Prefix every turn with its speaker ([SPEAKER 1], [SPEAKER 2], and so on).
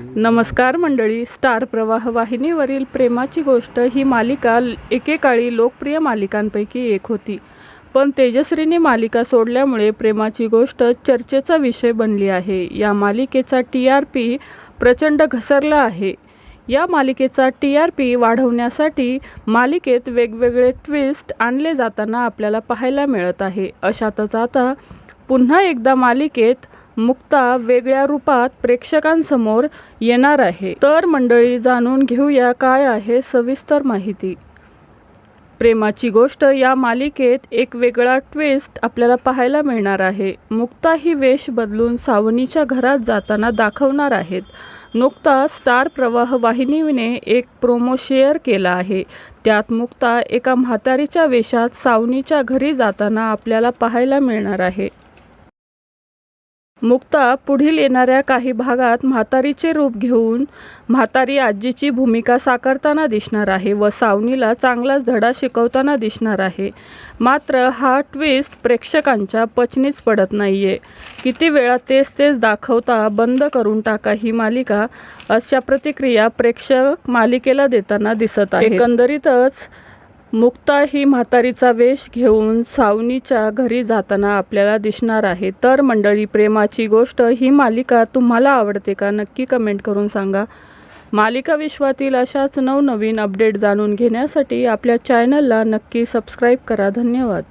[SPEAKER 1] नमस्कार मंडळी स्टार प्रवाह वाहिनीवरील प्रेमाची गोष्ट ही मालिका एकेकाळी लोकप्रिय मालिकांपैकी एक होती. पण तेजश्रीने मालिका सोडल्यामुळे प्रेमाची गोष्ट चर्चेचा विषय बनली आहे. या मालिकेचा टी आर पी प्रचंड घसरला आहे. या मालिकेचा टी आर पी वाढवण्यासाठी मालिकेत वेगवेगळे ट्विस्ट आणले जाताना आपल्याला पाहायला मिळत आहे. अशातच आता पुन्हा एकदा मालिकेत मुक्ता वेगळ्या रूपात प्रेक्षकांसमोर येणार आहे. तर मंडळी जाणून घेऊया काय आहे सविस्तर माहिती. प्रेमाची गोष्ट या मालिकेत एक वेगळा ट्विस्ट आपल्याला पाहायला मिळणार आहे. मुक्ता ही वेश बदलून सावनीच्या घरात जाताना दाखवणार आहेत. नुकता स्टार प्रवाह वाहिनीने एक प्रोमो शेअर केला आहे. त्यात मुक्ता एका म्हातारीच्या वेशात सावनीच्या घरी जाताना आपल्याला पाहायला मिळणार आहे. मुक्ता पुढील येणाऱ्या काही भागात म्हातारीचे रूप घेऊन म्हातारी आजीची भूमिका साकारताना दिसणार आहे व सावनीला चांगलाच धडा शिकवताना दिसणार आहे. मात्र हा ट्विस्ट प्रेक्षकांच्या पचनीच पडत नाहीये. किती वेळा तेच तेच दाखवता बंद करून टाका ही मालिका अशा प्रतिक्रिया प्रेक्षक मालिकेला देताना दिसत आहे एकंदरीतच मुक्ता ही म्हातारीचा वेश घेऊन सावनीच्या घरी जाताना आपल्याला दिसणार आहे. तर मंडळी प्रेमाची गोष्ट ही मालिका तुम्हाला आवडते का? नक्की कमेंट करून सांगा. मालिका विश्वातील अशाच नवनवीन अपडेट जाणून घेण्यासाठी आपल्या चॅनलला नक्की सबस्क्राईब करा. धन्यवाद.